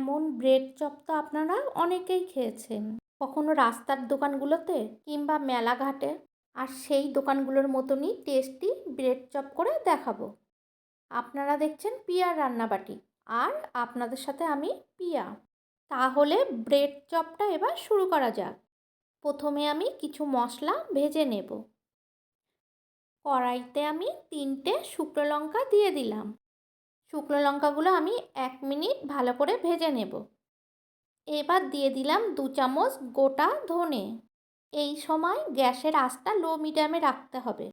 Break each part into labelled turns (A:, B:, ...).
A: এমন bread chop তো আপনারা অনেকেই খেয়েছেন। কখনো রাস্তার দোকানগুলোতে কিংবা মেলাঘাটে আর সেই দোকানগুলোর মতনই টেস্টি ব্রেড চপ করে দেখাবো। আপনারা দেখছেন পিয়ার রান্নাবাটি। আর আপনাদের সাথে আমি পিয়া। তাহলে ব্রেড চপটা এবার শুরু করা যাক। প্রথমে আমি কিছু মশলা ভেজে নেব। কড়াইতে আমি তিনটে শুকনো লঙ্কা দিয়ে দিলাম। শুকনো লঙ্কাগুলো আমি এক মিনিট ভালো করে ভেজে নেব। এবার দিয়ে দিলাম দু চামচ গোটা ধনে। এই সময় গ্যাসের আঁচটা লো মিডিয়ামে রাখতে হবে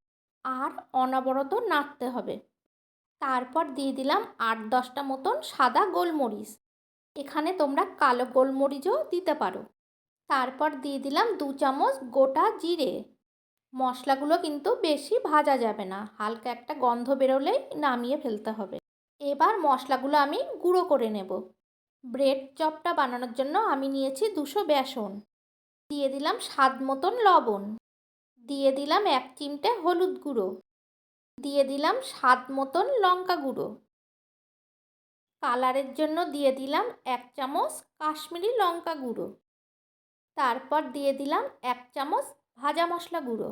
A: আর অনবরত নাড়তে হবে। তারপর দিয়ে দিলাম আট দশটা মতন সাদা গোলমরিচ। এখানে তোমরা কালো গোলমরিচও দিতে পারো। তারপর দিয়ে দিলাম দু চামচ গোটা জিরে। মশলাগুলো কিন্তু বেশি ভাজা যাবে না, হালকা একটা গন্ধ বেরোলেই নামিয়ে ফেলতে হবে। এবার মশলাগুলো আমি গুঁড়ো করে নেব। ব্রেড চপটা বানানোর জন্য আমি নিয়েছি দুশো বেসন। দিয়ে দিলাম স্বাদ মতন লবণ। দিয়ে দিলাম এক চিমটে হলুদ গুঁড়ো। দিয়ে দিলাম স্বাদ মতন লঙ্কা গুঁড়ো। কালারের জন্য দিয়ে দিলাম এক চামচ কাশ্মীরি লঙ্কা গুঁড়ো। তারপর দিয়ে দিলাম এক চামচ ভাজা মশলা গুঁড়ো।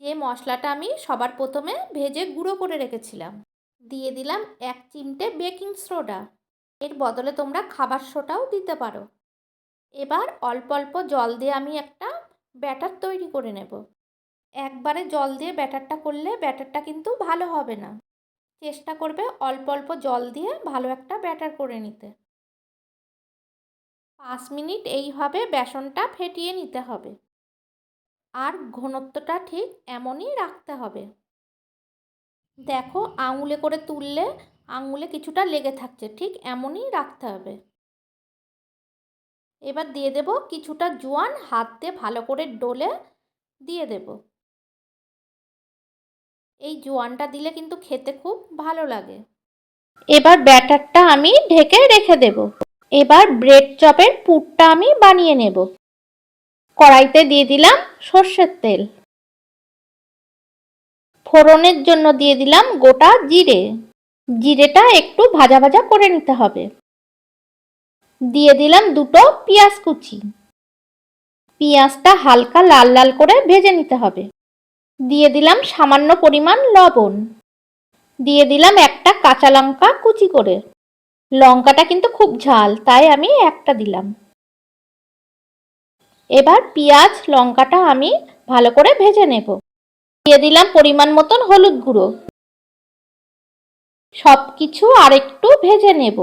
A: যে মশলাটা আমি সবার প্রথমে ভেজে গুঁড়ো করে রেখেছিলাম। দিয়ে দিলাম এক চিমটে বেকিং সোডা। এর বদলে তোমরা খাবার সোডাও দিতে পারো। এবার অল্প অল্প জল দিয়ে আমি একটা ব্যাটার তৈরি করে নেব। একবারে জল দিয়ে ব্যাটারটা করলে ব্যাটারটা কিন্তু ভালো হবে না। চেষ্টা করবে অল্প অল্প জল দিয়ে ভালো একটা ব্যাটার করে নিতে। পাঁচ মিনিট এইভাবে বেসনটা ফেটিয়ে নিতে হবে। আর ঘনত্বটা ঠিক এমনই রাখতে হবে। দেখো, আঙুলে করে তুললে আঙুলে কিছুটা লেগে থাকছে, ঠিক এমনই রাখতে হবে। এবার দিয়ে দেব কিছুটা জোয়ান, হাত দিয়ে ভালো করে ডলে দিয়ে দেব। এই জোয়ানটা দিলে কিন্তু খেতে খুব ভালো লাগে। এবার ব্যাটারটা আমি ঢেকে রেখে দেব। এবার ব্রেড চপের পুরটা আমি বানিয়ে নেব। কড়াইতে দিয়ে দিলাম সর্ষের তেল। ফোড়নের জন্য দিয়ে দিলাম গোটা জিরে। জিরেটা একটু ভাজা ভাজা করে নিতে হবে। দিয়ে দিলাম দুটো পেঁয়াজ কুচি। পেঁয়াজটা হালকা লাল লাল করে ভেজে নিতে হবে। দিয়ে দিলাম সামান্য পরিমাণ লবণ। দিয়ে দিলাম একটা কাঁচা লঙ্কা কুচি করে। লঙ্কাটা কিন্তু খুব ঝাল, তাই আমি একটা দিলাম। এবার পেঁয়াজ, লঙ্কাটা আমি ভালো করে ভেজে নেব। দিয়ে দিলাম পরিমাণ মতন হলুদ গুঁড়ো। সব কিছু আরেকটু ভেজে নেব।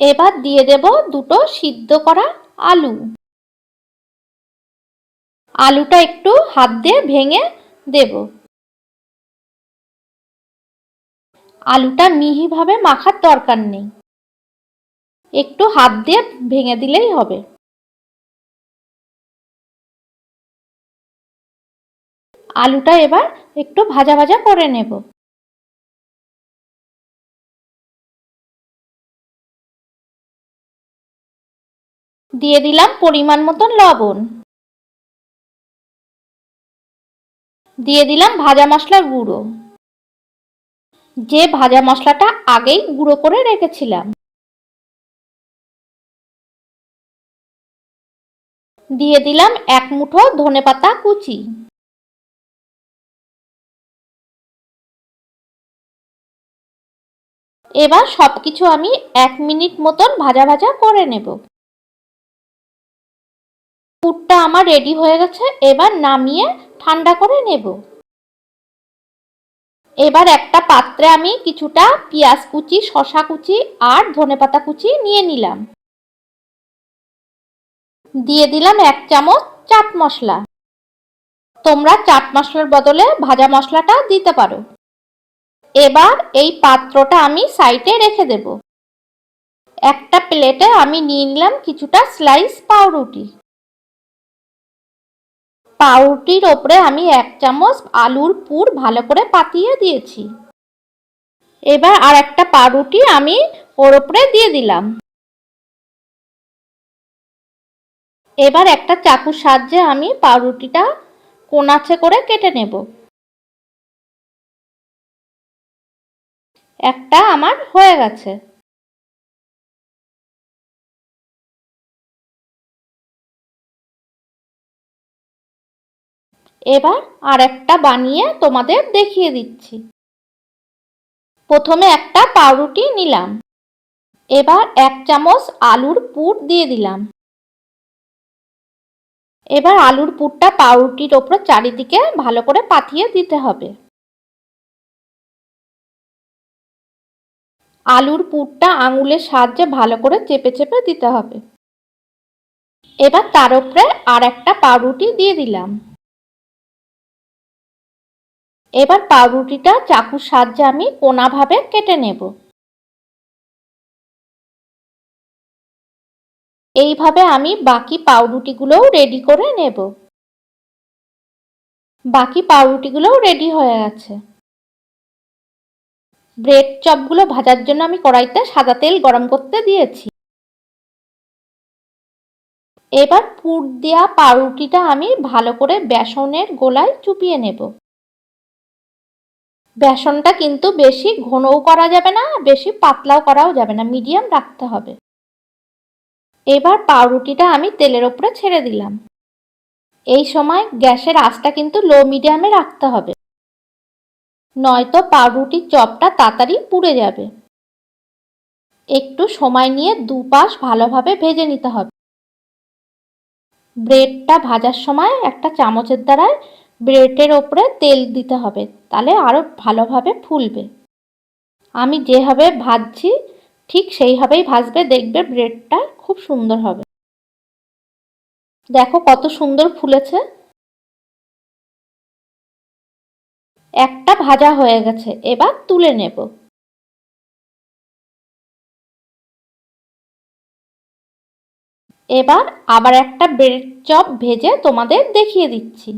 A: এবার দিয়ে দেব দুটো সিদ্ধ করা আলু। আলুটা একটু হাত দিয়ে ভেঙে দেব। আলুটা মিহিভাবে মাখার দরকার নেই। একটু হাত দিয়ে ভেঙে দিলেই হবে। আলুটা এবার একটু ভাজা ভাজা করে নেব। দিয়ে দিলাম পরিমাণ মতন লবণ। দিয়ে দিলাম ভাজা মশলার গুঁড়ো। যে ভাজা মশলাটা আগেই গুঁড়ো করে রেখেছিলাম। দিয়ে দিলাম এক মুঠো ধনেপাতা কুচি। এবার সব কিছু আমি এক মিনিট মতন ভাজা ভাজা করে নেব। পুরটা আমার রেডি হয়ে গেছে, এবার নামিয়ে ঠান্ডা করে নেব। এবার একটা পাত্রে আমি কিছুটা পেঁয়াজ কুচি শশা কুচি আর ধনেপাতা কুচি নিয়ে নিলাম। দিয়ে দিলাম এক চামচ চাট মশলা। তোমরা চাট মশলার বদলে ভাজা মশলাটা দিতে পারো। এবার এই পাত্রটা আমি সাইডে রেখে দেব। একটা প্লেটে আমি নিয়ে নিলাম কিছুটা স্লাইস পাউরুটি। পাউরুটির ওপরে আমি এক চামচ আলুর পুর ভালো করে পাতিয়ে দিয়েছি। এবার আর একটা পাউরুটি আমি ওর ওপরে দিয়ে দিলাম। এবার একটা চাকুর সাহায্যে আমি পাউরুটিটা কোনাচে করে কেটে নেব। একটা আমার হয়ে গেছে। এবার আর একটা বানিয়ে তোমাদের দেখিয়ে দিচ্ছি। প্রথমে একটা পাউরুটি নিলাম। এবার এক চামচ আলুর পুর দিয়ে দিলাম। এবার আলুর পুরটা পাউরুটির ওপর চারিদিকে ভালো করে পাতিয়ে দিতে হবে। আলুর পুরটা আঙুলের সাহায্যে ভালো করে চেপে চেপে দিতে হবে। এবার তার উপরে আর একটা পাউরুটি দিয়ে দিলাম। এবার পাউরুটিটা চাকুর সাহায্যে আমি কোনাভাবে কেটে নেব। এইভাবে আমি বাকি পাউরুটিগুলোও রেডি করে নেব। বাকি পাউরুটিগুলোও রেডি হয়ে গেছে। ব্রেড চপগুলো ভাজার জন্য আমি কড়াইতে সাদা তেল গরম করতে দিয়েছি। এবার পুর দেওয়া পাউরুটিটা আমি ভালো করে বেসনের গোলায় চুপিয়ে নেব। বেসনটা কিন্তু বেশি ঘনও করা যাবে না, বেশি পাতলাও করাও যাবে না, মিডিয়াম রাখতে হবে। এবার পাউরুটিটা আমি তেলের ওপরে ছেড়ে দিলাম। এই সময় গ্যাসের আঁচটা কিন্তু লো মিডিয়ামে রাখতে হবে। নয়তো পাউরুটির চপটা তাড়াতাড়ি পুড়ে যাবে। একটু সময় নিয়ে দুপাশ ভালোভাবে ভেজে নিতে হবে। ব্রেডটা ভাজার সময় একটা চামচের দ্বারায় ব্রেডের ওপরে তেল দিতে হবে, তাহলে আরও ভালোভাবে ফুলবে। আমি যেভাবে ভাজছি, ঠিক সেইভাবেই ভাজবে, দেখবে ব্রেডটা খুব সুন্দর হবে। দেখো কত সুন্দর ফুলেছে। একটা ভাজা হয়ে গেছে, এবার তুলে নেব। এবার আবার একটা ব্রেড চপ ভেজে তোমাদের দেখিয়ে দিচ্ছি।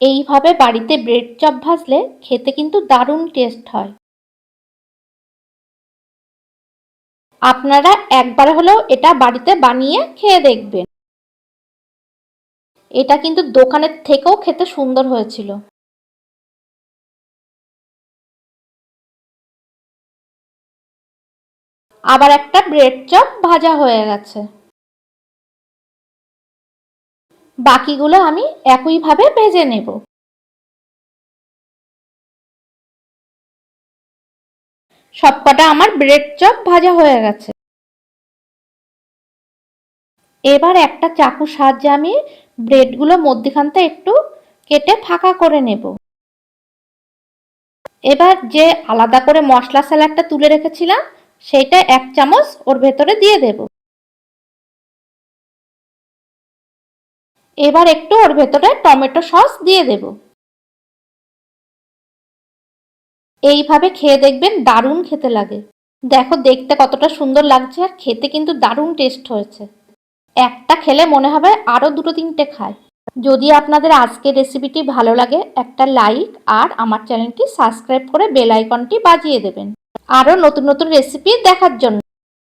A: এইভাবে বাড়িতে ব্রেড চপ ভাজলে খেতে কিন্তু দারুণ টেস্ট হয়। আপনারা একবার হলেও এটা বাড়িতে বানিয়ে খেয়ে দেখবেন। এটা কিন্তু দোকানের থেকেও খেতে সুন্দর হয়েছিল। আবার একটা ব্রেড চপ ভাজা হয়ে গেছে। বাকিগুলো আমি একইভাবে ভেজে নেব। সবকটা আমার ব্রেড চপ ভাজা হয়ে গেছে। এবার একটা চাকুর সাহায্যে আমি ব্রেডগুলো মধ্যখানটা একটু কেটে ফাঁকা করে নেব। এবার যে আলাদা করে মশলা স্যালাডটা তুলে রেখেছিলাম, সেইটা এক চামচ ওর ভেতরে দিয়ে দেব। এবার একটু ওর ভেতরে টমেটো সস দিয়ে দেব। এইভাবে খেয়ে দেখবেন দারুণ খেতে লাগে। দেখো, দেখতে কতটা সুন্দর লাগছে আর খেতে কিন্তু দারুণ টেস্ট হয়েছে। একটা খেলে মনে হবে আরও দুটো তিনটে খায়। যদি আপনাদের আজকের রেসিপিটি ভালো লাগে, একটা লাইক আর আমার চ্যানেলটি সাবস্ক্রাইব করে বেল আইকনটি বাজিয়ে দেবেন। আরও নতুন নতুন রেসিপি দেখার জন্য।